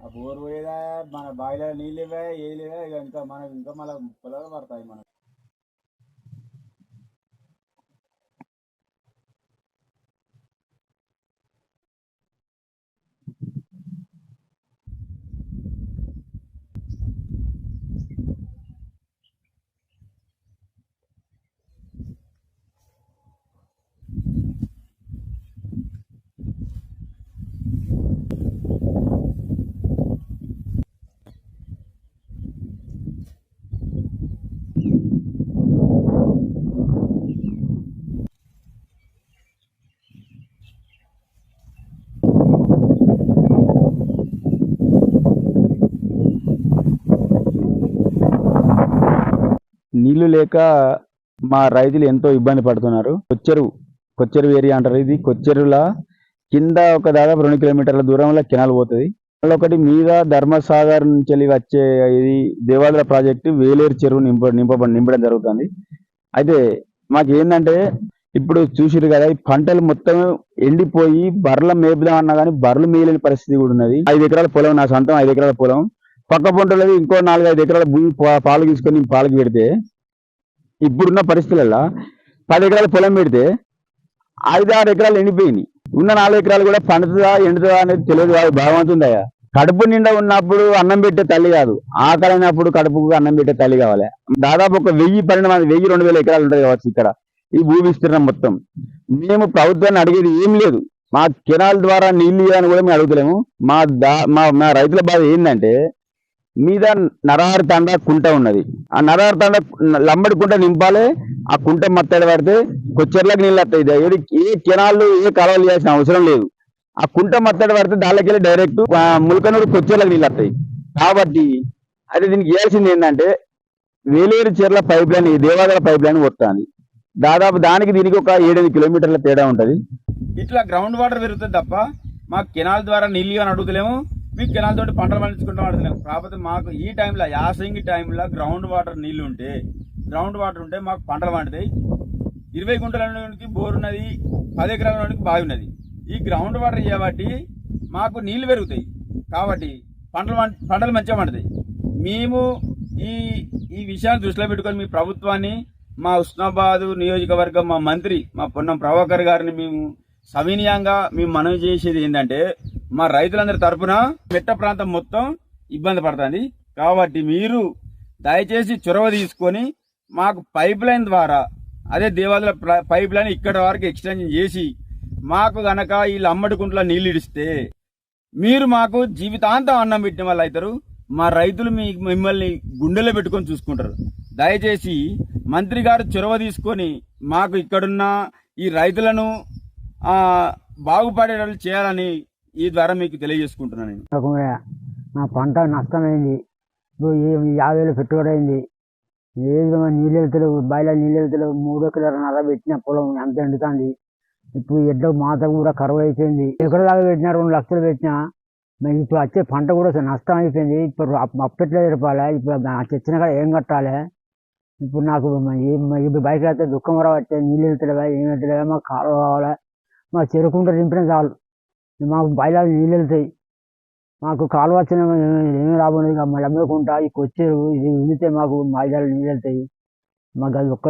ఆ బోర్ పోయేదా మన బావిలో నీళ్ళు ఇవే ఏ ఇక ఇంకా మనకు ఇంకా మళ్ళీ పొలాలు పడతాయి మనకు. నీళ్ళు లేక మా రైతులు ఎంతో ఇబ్బంది పడుతున్నారు. కొచ్చెరు కొచ్చెరు ఏరియా అంటారు. ఇది కొచ్చెరుల కింద ఒక దాదాపు రెండు కిలోమీటర్ల దూరంలో కెనాల్ పోతుంది. మళ్ళీ ఒకటి మీద ధర్మసాగర్ నుంచి వెళ్ళి వచ్చే ఇది దేవాదుల ప్రాజెక్టు వేలేరు చెరువు నింప నింప నింపడం జరుగుతుంది. అయితే మాకు ఏంటంటే ఇప్పుడు చూసిరు కదా ఈ పంటలు మొత్తం ఎండిపోయి బర్రెల మేపుదాం అన్నా కానీ బర్రెలు మేయలేని పరిస్థితి కూడా ఉన్నది. ఐదు ఎకరాల పొలం నా సొంతం ఐదు ఎకరాల పొలం. పక్క పంటలవి ఇంకో నాలుగు ఐదు ఎకరాల భూమి పాలు తీసుకొని పాలకి పెడితే ఇప్పుడున్న పరిస్థితులలో పది ఎకరాల పొలం పెడితే ఐదు ఆరు ఎకరాలు ఎండిపోయినాయి. ఉన్న నాలుగు ఎకరాలు కూడా పండుతుందా ఎండుతుందా అనేది తెలియదు అది భగవంతుందయ్యా కడుపు నిండా ఉన్నప్పుడు అన్నం పెట్టే తల్లి కాదు. ఆకలినప్పుడు కడుపుకు అన్నం పెట్టే తల్లి కావాలి. దాదాపు ఒక వెయ్యి పన్నెండు మంది వెయ్యి రెండు వేల ఎకరాలు ఉంటుంది కావచ్చు ఇక్కడ ఈ భూ విస్తీర్ణం మొత్తం. మేము ప్రభుత్వాన్ని అడిగేది ఏం లేదు. మా కెనాల్ ద్వారా నీళ్ళు ఇవ్వాలని కూడా మేము అడుగుతలేము. మా దా మా మా రైతుల బాధ ఏంటంటే మీద నరహారి తండ కుంట ఉన్నది. ఆ నరహారి తండ లంబడి కుంట నింపాలి ఆ కుంట మత్తడి పడితే కొచ్చెర్లకు నీళ్ళు వస్తాయి. ఇది ఏది ఏ కెనాళ్ళు ఏ కాలువలు చేయాల్సిన అవసరం లేదు. ఆ కుంట మత్తడి పడితే దాళ్ళకెళ్ళి డైరెక్ట్ ములకనూరు కొచ్చెర్లకు నీళ్ళు వస్తాయి. కాబట్టి అయితే దీనికి చేయాల్సింది ఏంటంటే వేలేరు చెర్ల పైప్ లైన్ ఈ పైప్ లైన్ వస్తుంది. దాదాపు దానికి దీనికి ఒక ఏడెనిమిది కిలోమీటర్ల తేడా ఉంటది. ఇట్లా గ్రౌండ్ వాటర్ పెరుగుతుంది తప్ప మా కెనాల్ ద్వారా నీళ్ళు అని అడుగుతలేము. మీకు కెనాల్ పంటలు పండించుకుంటాం అడుగుతలేము కాకపోతే మాకు ఈ టైంలో యాసంగి టైంలో గ్రౌండ్ వాటర్ నీళ్ళు ఉంటే గ్రౌండ్ వాటర్ ఉంటే మాకు పంటలు పండుతాయి. ఇరవై గుంటలకి బోర్ ఉన్నది పది ఎకరాలకి బావి ఉన్నది. ఈ గ్రౌండ్ వాటర్ చేయబట్టి మాకు నీళ్ళు పెరుగుతాయి. కాబట్టి పంటలు పంటలు మంచిగా పండుతాయి. మేము ఈ ఈ విషయాన్ని దృష్టిలో పెట్టుకొని మీ ప్రభుత్వాన్ని మా ఉస్నాబాద్ నియోజకవర్గం మా మంత్రి మా పొన్నం ప్రభాకర్ గారిని మేము సవినీయంగా మేము మనవి చేసేది ఏంటంటే మా రైతులందరి తరఫున మెట్ట ప్రాంతం మొత్తం ఇబ్బంది పడుతుంది. కాబట్టి మీరు దయచేసి చొరవ తీసుకొని మాకు పైప్ లైన్ ద్వారా అదే దేవాదుల పైప్ లైన్ ఇక్కడ వరకు ఎక్స్టెన్షన్ చేసి మాకు గనక వీళ్ళు అమ్మడి నీళ్ళు ఇడిస్తే మీరు మాకు జీవితాంతం అన్నం పెట్టిన వాళ్ళు అవుతారు. మా రైతులు మీ మిమ్మల్ని గుండెలో పెట్టుకొని చూసుకుంటారు. దయచేసి మంత్రి గారు చొరవ తీసుకొని మాకు ఇక్కడున్న ఈ రైతులను బాగుపడేటట్లు చేయాలని ఈ ద్వారా మీకు తెలియజేసుకుంటున్నాను నేను. నా పంట నష్టమైంది. ఇప్పుడు యాభై వేలు పెట్టుబడి అయింది. ఏది నీళ్ళు వెళ్తలేవు బాయిలో నీళ్ళు వెళ్తలేవు మూడు ఎకరాల నర పెట్టిన పొలం ఎంత ఎండుతుంది. ఇప్పుడు ఎడ్ల మాత కూడా కరువు అయిపోయింది. ఎక్కడ దాకా పెట్టినా రెండు లక్షలు పెట్టినా మరి ఇప్పుడు వచ్చే పంట కూడా నష్టం అయిపోయింది. ఇప్పుడు అప్పట్లో జరపాలి. ఇప్పుడు ఆ తెచ్చిన ఏం కట్టాలి? ఇప్పుడు నాకు ఇప్పుడు బయట అయితే దుఃఖం రావట్టే నీళ్ళు వెళ్తలేవా ఏం వెళ్తలేవా మాకు కాలువ కావాలి. మా చెరుకుంటే నింపిన చాలు. మాకు బయలు నీళ్ళు వెళ్తాయి. మాకు కాలువచ్చిన ఏమి లాభం మళ్ళీ అమ్మేకుంటా ఈ కొచ్చేరు ఇది ఉండితే మాకు మాయిదాలు నీళ్ళు వెళ్తాయి. మాకు అది ఒక్కటి